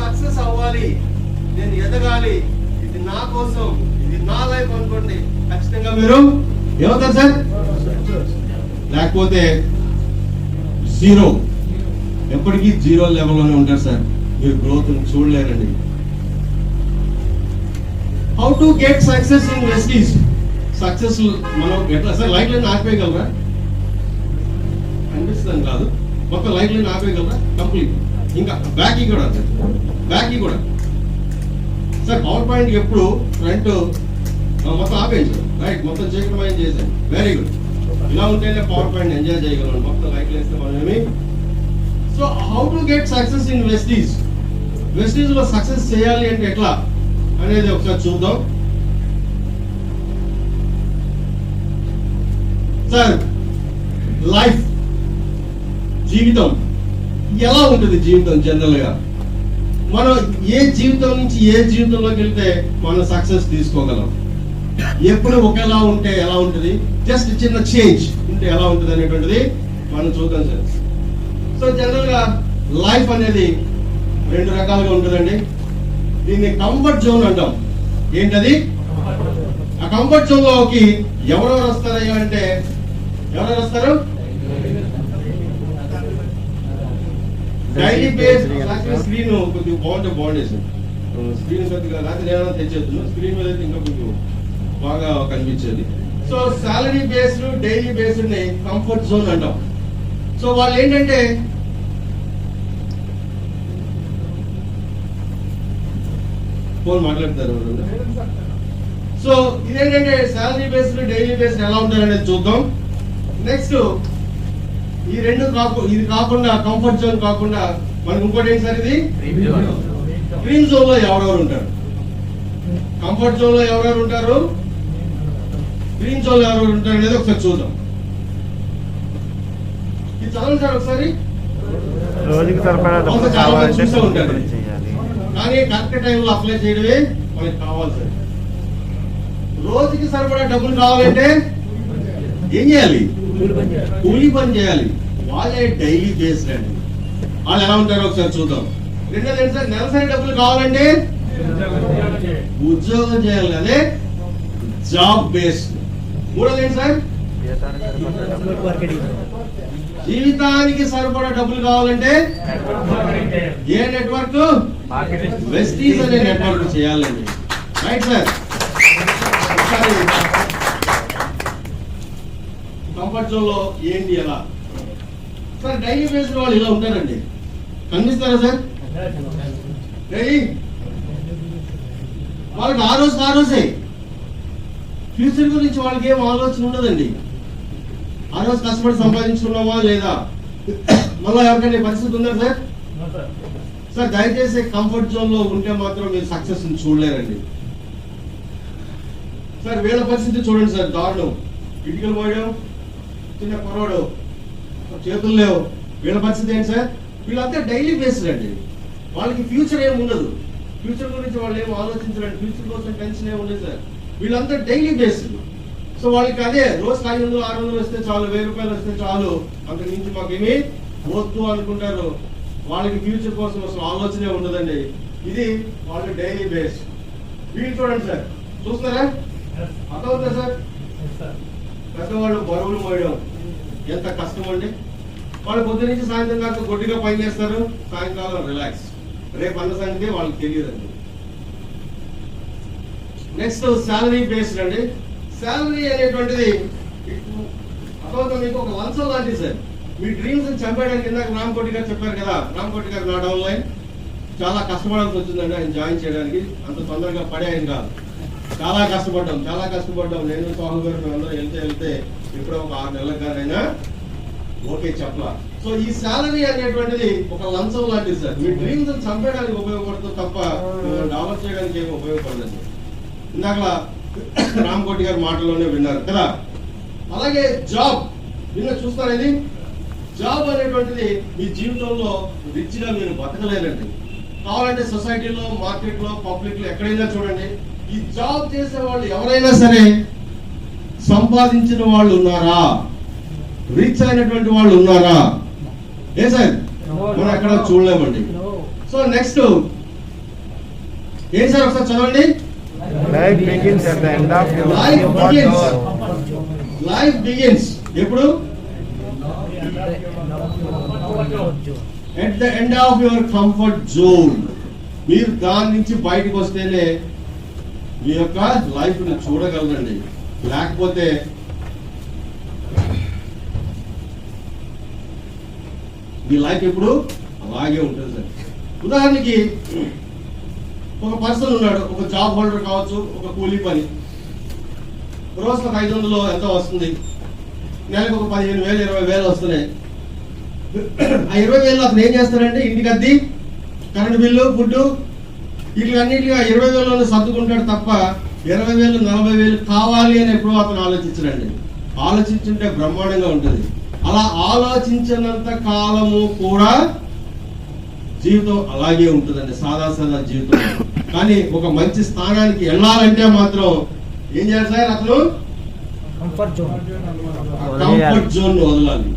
Success అవ్వాలి. నేను ఎదగాలి. ఇది నా కోసం ఇది నా లైఫ్ అనుకోండి. ఖచ్చితంగా మీరు ఏమవుతారు సార్? లేకపోతే జీరో. ఎప్పటికీ జీరో లెవెల్లోనే ఉంటారు సార్. మీరు growth చూడలేరండి. How to get success in వెస్టీస్ success మనం ఎట్లా సార్ లైట్ లైన్ ఆపేయగలరా అనిపిస్తుంది కాదు. మొత్తం లైట్ లైన్ ఆపేయగలరా కంప్లీట్ ఇంకా బ్యాక్ కూడా సార్ కూడా. సార్ పవర్ పాయింట్ ఎప్పుడు ఫ్రంట్ మొత్తం ఆపేయండి రైట్ మొత్తం చేయడం చేశాను వెరీ గుడ్ ఇలా ఉంటేనే పవర్ పాయింట్ ఎంజాయ్ చేయగలం. మొత్తం లైట్లు వేస్తే మనమేమి ఏమి? So how to get success in వెస్టీస్ వెస్టీస్లో సక్సెస్ చేయాలి అంటే ఎట్లా? అనేది ఒకసారి చూద్దాం. సార్ లైఫ్ జీవితం ఎలా ఉంటుంది జీవితం జనరల్గా? మనం ఏ జీవితం నుంచి ఏ జీవితంలోకి వెళ్తే మనం సక్సెస్ తీసుకోగలం? ఎప్పుడు ఒకేలా ఉంటే ఎలా ఉంటుంది? జస్ట్ చిన్న చేంజ్ ఉంటే ఎలా ఉంటుంది అనేటువంటిది మనం చూద్దాం సార్. సో జనరల్గా లైఫ్ అనేది రెండు రకాలుగా ఉంటుందండి. దీన్ని కంఫర్ట్ జోన్ అంటాం. ఏంటది? ఆ కంఫర్ట్ జోన్లోకి ఎవరెవరు వస్తారయ్యా అంటే ఎవరెవరు వస్తారు? డైలీ బేస్ స్క్రీన్ కొద్దిగా బాగుంటే బాగుండే సార్. స్క్రీన్ కొద్దిగా లేకపోతే నేను తెచ్చేస్తున్నాను స్క్రీన్ మీద అయితే ఇంకా కొంచెం బాగా కనిపించేది. సో సాలరీ బేస్డ్ డైలీ బేస్డ్ని కంఫర్ట్ జోన్ అంటాం. సో వాళ్ళు ఏంటంటే ఫోన్ మాట్లాడతారు? సో ఇదేంటంటే సాలరీ బేస్డ్ డైలీ బేస్డ్ ఎలా ఉంటారనేది చూద్దాం. నెక్స్ట్ ఈ రెండు కాకు ఇది కాకుండా కంఫర్ట్ జోన్ కాకుండా మనకి ఇంకోటి ఏంటి సార్ ఇది? గ్రీన్ జోన్లో ఎవరెవరు ఉంటారు? కంఫర్ట్ జోన్లో ఎవరెవరు ఉంటారు? గ్రీన్ జోన్లో ఎవరెవరు ఉంటారు అనేది ఒకసారి చూద్దాం. ఇది చదవండి సార్ ఒకసారి. రోజుకి చాలా కానీ కరెక్ట్ టైంలో అప్లై చేయడమే మనకి కావాలి సార్. రోజుకి సరిపడా డబ్బులు కావాలంటే ఏం చేయాలి? కూలీ పని చేయాలి. వాళ్ళే డైలీ అండి వాళ్ళు ఎలా ఉంటారో ఒకసారి చూద్దాం. రెండోది ఏంటి సార్ నెలసరి డబ్బులు కావాలంటే ఉద్యోగం చేయాలి అదే జాబ్ బేస్డ్ మూడోది ఏంటి సార్? జీవితానికి సరిపడా డబ్బులు కావాలంటే ఏ నెట్వర్క్? వెస్టీస్ అనే నెట్వర్క్ చేయాలండి. Right sir. కంఫర్ట్ జోన్లో ఏంటి ఎలా సార్ డైలీ బేస్ వాళ్ళు ఇలా ఉంటారండి. కనిపిస్తారా సార్? డైలీ వాళ్ళకి ఆ రోజు ఆ రోజే. ఫ్యూచర్ గురించి వాళ్ళకి ఏం ఆలోచన ఉండదండి. ఆ రోజు కష్టపడి సంపాదించుకున్నామా లేదా? మళ్ళీ ఎవరికైనా పరిస్థితి ఉందా సార్? సార్ దయచేసి కంఫర్ట్ జోన్లో ఉంటే మాత్రం మీరు సక్సెస్ చూడలేరండి. సార్ వీళ్ళ పరిస్థితి చూడండి సార్ దారుణం. ఇటుకలు పోయడం చిన్న కుర్రాడు. చేతులు లేవు. వీళ్ళ పరిస్థితి ఏంటి సార్? వీళ్ళంతా డైలీ బేస్డ్ అండి. వాళ్ళకి ఫ్యూచర్ ఏమి ఉండదు. ఫ్యూచర్ గురించి వాళ్ళు ఏం ఆలోచించరండి. ఫ్యూచర్ కోసం టెన్షన్ ఏమి ఉండదు సార్. వీళ్ళంతా డైలీ బేస్డ్ సో వాళ్ళకి అదే రోజు ఐదు వందలు ఆరు వందలు వస్తే చాలు వెయ్యి రూపాయలు వస్తే చాలు. అంతకు మించి మాకేమీ వద్దు అనుకుంటారు. వాళ్ళకి ఫ్యూచర్ కోసం అసలు ఆలోచనే ఉండదండి. ఇది వాళ్ళ డైలీ బేస్. వీళ్ళు చూడండి సార్. చూస్తున్నారా అర్థమవుతుందా సార్? పెద్దవాళ్ళు బరువులు మోయడం ఎంత కష్టం అండి? వాళ్ళు పొద్దు నుంచి సాయంత్రం దాకా గొడ్డిగా పని చేస్తారు సాయంకాలం రిలాక్స్ రేపు అన్న సంగతి వాళ్ళకి తెలియదండి. నెక్స్ట్ శాలరీ బేస్డ్ అండి. శాలరీ అనేటువంటిది అర్థమవుతుంది మీకు? ఒక వంశం లాంటిది సార్. మీ డ్రీమ్స్ చంపేయడానికి ఇందాక రామకోటి గారు చెప్పారు కదా. రామకోటి గారు నాట్ ఆన్లైన్ చాలా కష్టపడాల్సి వచ్చిందండి ఆయన జాయిన్ చేయడానికి. అంత తొందరగా పడే ఆయన కాదు. చాలా కష్టపడ్డాం చాలా కష్టపడ్డాం. నేను స్వామి గారు మేమందరం వెళ్తే వెళ్తే ఇప్పుడు ఒక ఆరు నెలల గారైనా ఓకే చెప్పలా. సో ఈ శాలరీ అనేటువంటిది ఒక లంచం లాంటిది సార్. మీ డ్రీమ్స్ చంపేయడానికి ఉపయోగపడుతుంది తప్ప డెవలప్ చేయడానికి ఏమి ఉపయోగపడదండి ఇందాక రామకోటి గారి మాటలోనే విన్నారు కదా. అలాగే జాబ్ నిన్న చూస్తారా జాబ్ అనేటువంటిది మీ జీవితంలో రిచ్గా మీరు బతకలేరండి కావాలంటే సొసైటీలో మార్కెట్లో పబ్లిక్లో ఎక్కడైనా చూడండి. ఈ జాబ్ చేసే వాళ్ళు ఎవరైనా సరే సంపాదించిన వాళ్ళు ఉన్నారా? రిచ్ అయినటువంటి వాళ్ళు ఉన్నారా? ఏ సార్? మనం ఎక్కడ చూడలేమండి. సో నెక్స్ట్ ఏం సార్ ఒకసారి చదవండి? Life comfort begins. zone. Life begins ఎప్పుడు? At the end of your comfort zone మీరు దాని నుంచి బయటకు వస్తేనే మీ యొక్క లైఫ్ని చూడగలరండి. లేకపోతే మీ లైఫ్ ఎప్పుడు అలాగే ఉంటుంది సార్. ఉదాహరణకి ఒక పర్సన్ ఉన్నాడు ఒక జాబ్ హోల్డర్ కావచ్చు ఒక కూలీ పని. రోజుకు ఒక ఐదు వందలు ఎంత వస్తుంది. నెలకు ఒక పదిహేను వేలు ఇరవై వేలు వస్తున్నాయి. ఆ ఇరవై వేలు అతను ఏం చేస్తారంటే ఇంటికి అద్ది కరెంట్ బిల్లు ఫుడ్ వీటిలన్నిటిగా ఇరవై వేలలో సర్దుకుంటాడు తప్ప ఇరవై వేలు నలభై వేలు కావాలి అని ఎప్పుడూ అతను ఆలోచించడండి. ఆలోచించుంటే బ్రహ్మాండంగా ఉంటుంది. అలా ఆలోచించినంత కాలము కూడా జీవితం అలాగే ఉంటుందండి సాదా సాదా జీవితం. కానీ ఒక మంచి స్థానానికి వెళ్ళాలంటే మాత్రం ఏం చేయాలి సార్ అతను? కంఫర్ట్ జోన్ కంఫర్ట్ జోన్ వదలాలి.